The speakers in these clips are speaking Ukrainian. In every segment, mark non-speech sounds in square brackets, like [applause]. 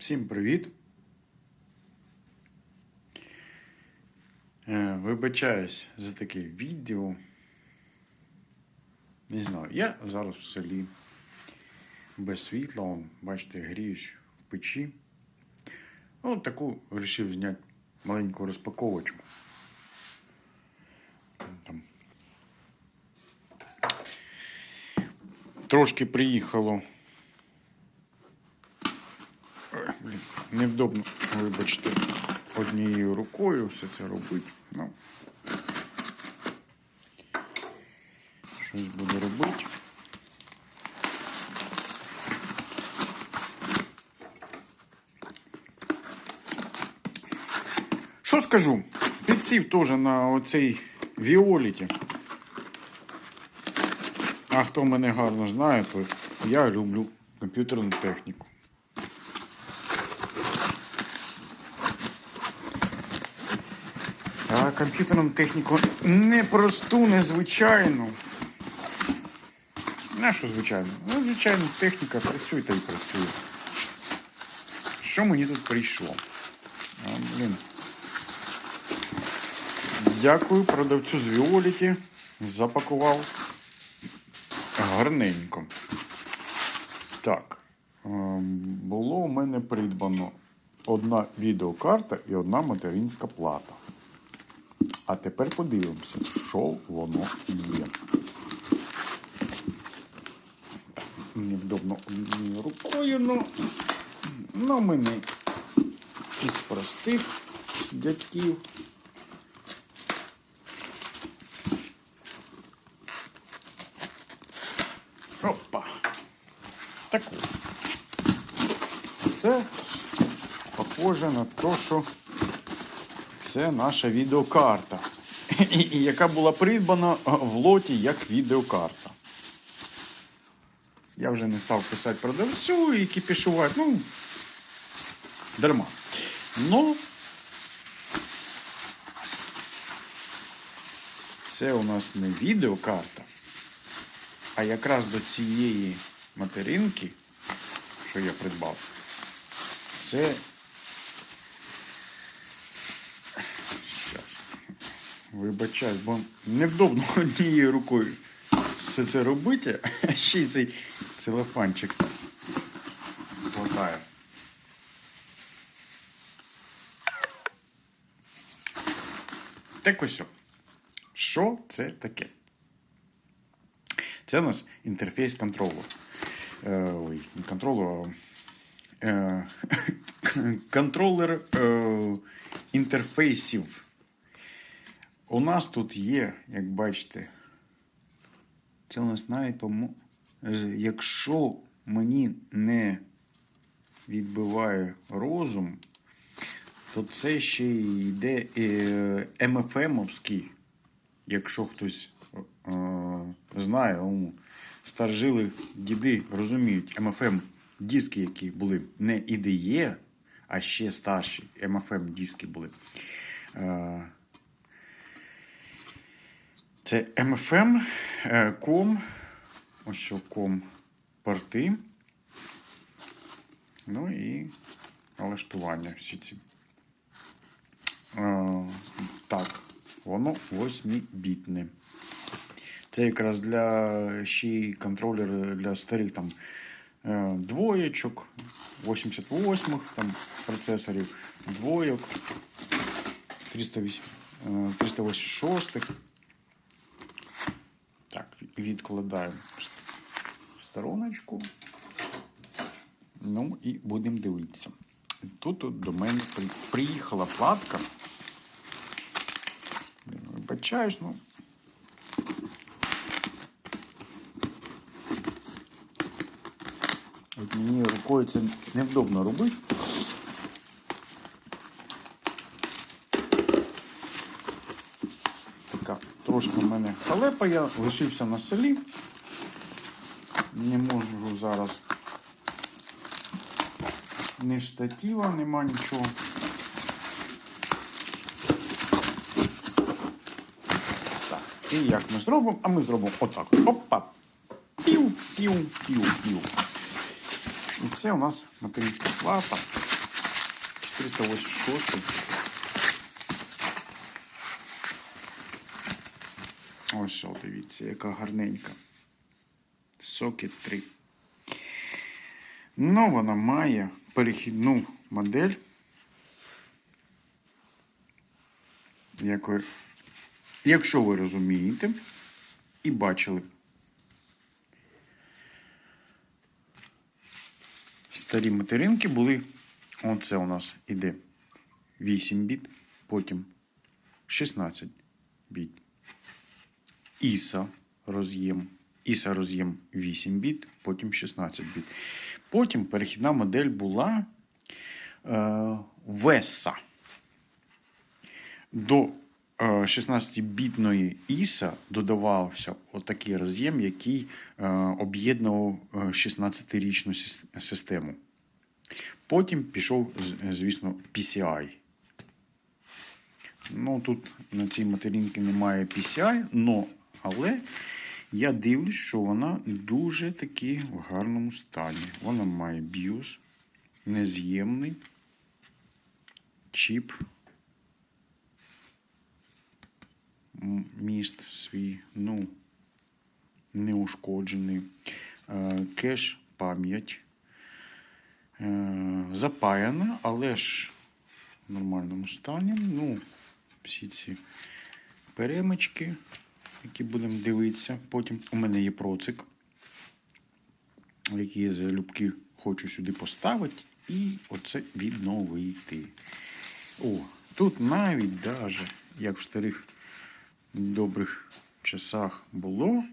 Всім привіт. Е, Вибачаюсь за таке відео. Не знаю, я зараз в селі без світла, бачите, гріюсь в печі. От таку вирішив зняти маленьку розпаковочку. Там. Трошки приїхало Ой, блін, невдобно, вибачте, однією рукою все це робити. Ну, щось буду робити. Що скажу? Підсів теж на оцей Віоліті. А хто мене гарно знає, то я люблю комп'ютерну техніку. А комп'ютерну техніку не просту, незвичайну. На що звичайно? Ну, звичайно, техніка працює та й працює. Що мені тут прийшло? А, блін. Дякую продавцю з Віоліті. Запакував гарненько. Так. Було у мене придбано одна відеокарта і одна материнська плата. А тепер подивимося, що воно є. Так, Невдобно однією рукою, ну, ну мене із простих дядьків. Опа. Так. Це похоже на те, що це наша відеокарта, яка була придбана в лоті як відеокарта. Я вже не став писати продавцю і кіпішувати, ну, дарма. Ну, це у нас не відеокарта, а якраз до цієї материнки, що я придбав, це Вибачаюсь, бо невдобно [laughs] однією рукою все це робити, [laughs] а ще й цей целофанчик хватає. Так ось. Що це таке? Це у нас інтерфейс контролу. Е, ой, не контролу, а е, [laughs] контролер е, інтерфейсів. У нас тут є, як бачите, це у нас навіть по якщо мені не відбиває розум, то це ще йде е, МФМовський, якщо хтось е, знає, старжили діди розуміють, МФМ диски, які були не IDE, а ще старші MFM диски були. Це MFM, е, ком, ось що ком порти. Ну і налаштування всі ці. Е, Так, воно 8-бітне. Це якраз для ще й контролер для старих там е, двоєчок, 88-х там процесорів, двойок, 308, е, 386. Так, відкладаємо в стороночку. Ну і будемо дивитися. Тут до мене приїхала платка. Вибачаюсь, ну. От мені рукою це невдобно робити. Трошки в мене халепа, я лишився на селі. Не можу зараз ні штатива, нема нічого. Так, і як ми зробимо? А ми зробимо отак. Опа. Пів, пів, пів, пів. І це у нас материнська плата. 486. Що, дивіться, яка гарненька. Сокет 3. Ну, вона має перехідну модель. Якої, якщо ви розумієте і бачили старі материнки були. Оце у нас іде 8 біт, потім 16 біт. ISA роз'єм. ISA роз'єм 8 біт, потім 16 біт. Потім перехідна модель була е, VESA. До е, 16-бітної ISA додавався отакий роз'єм, який е, об'єднував е, 16-річну систему. Потім пішов, звісно, PCI. Ну, тут на цій материнці немає PCI, но, але я дивлюсь, що вона дуже таки в гарному стані. Вона має BIOS, нез'ємний чіп, міст свій, ну, неушкоджений, е, кеш, пам'ять. Е, запаяна, але ж в нормальному стані. Ну, всі ці перемички, які будемо дивитися. Потім у мене є процик, який я залюбки хочу сюди поставити і оце відновити. О, тут навіть даже, як в старих добрих часах було,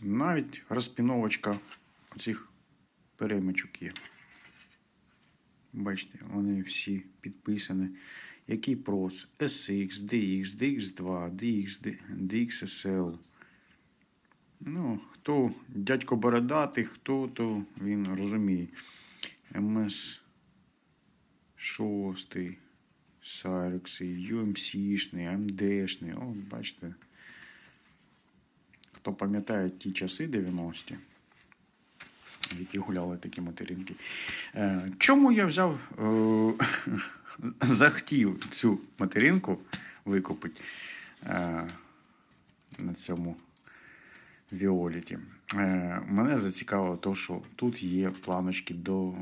навіть розпіновочка цих перемичок є. Бачите, вони всі підписані. Який прос? SX, DX, DX2, DX, DXSL. Ну, хто дядько бородатий, хто, то він розуміє. МС 6, Сайрекси, UMC-шний, AMD-шний. О, бачите. Хто пам'ятає ті часи 90-ті, які гуляли такі материнки. Е, Чому я взяв, е, [laughs] захотів цю материнку викупити е, на цьому Віоліті? Мене зацікавило те, що тут є планочки до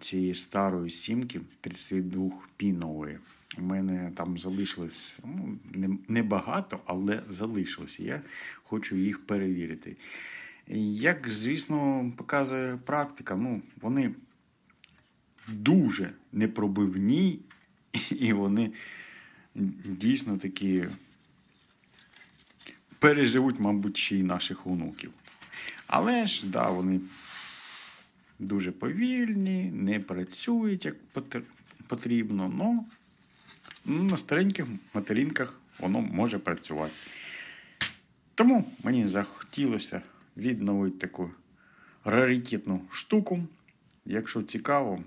цієї старої сімки 32-пінової. У мене там залишилось ну, не- небагато, але залишилось. Я хочу їх перевірити. Як, звісно, показує практика, ну, вони дуже непробивні, [laughs] і вони дійсно такі переживуть, мабуть, ще й наших онуків. Але ж, да, вони дуже повільні, не працюють як потрібно, но ну, на стареньких материнках воно може працювати. Тому мені захотілося відновити таку раритетну штуку. Якщо цікаво,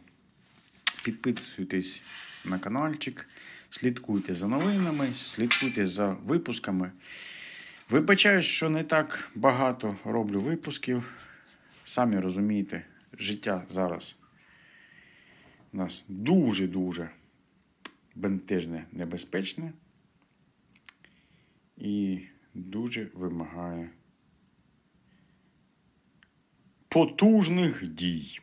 підписуйтесь на каналчик, слідкуйте за новинами, слідкуйте за випусками. Вибачаю, що не так багато роблю випусків. Самі розумієте, життя зараз у нас дуже-дуже бентежне, небезпечне і дуже вимагає потужних дій.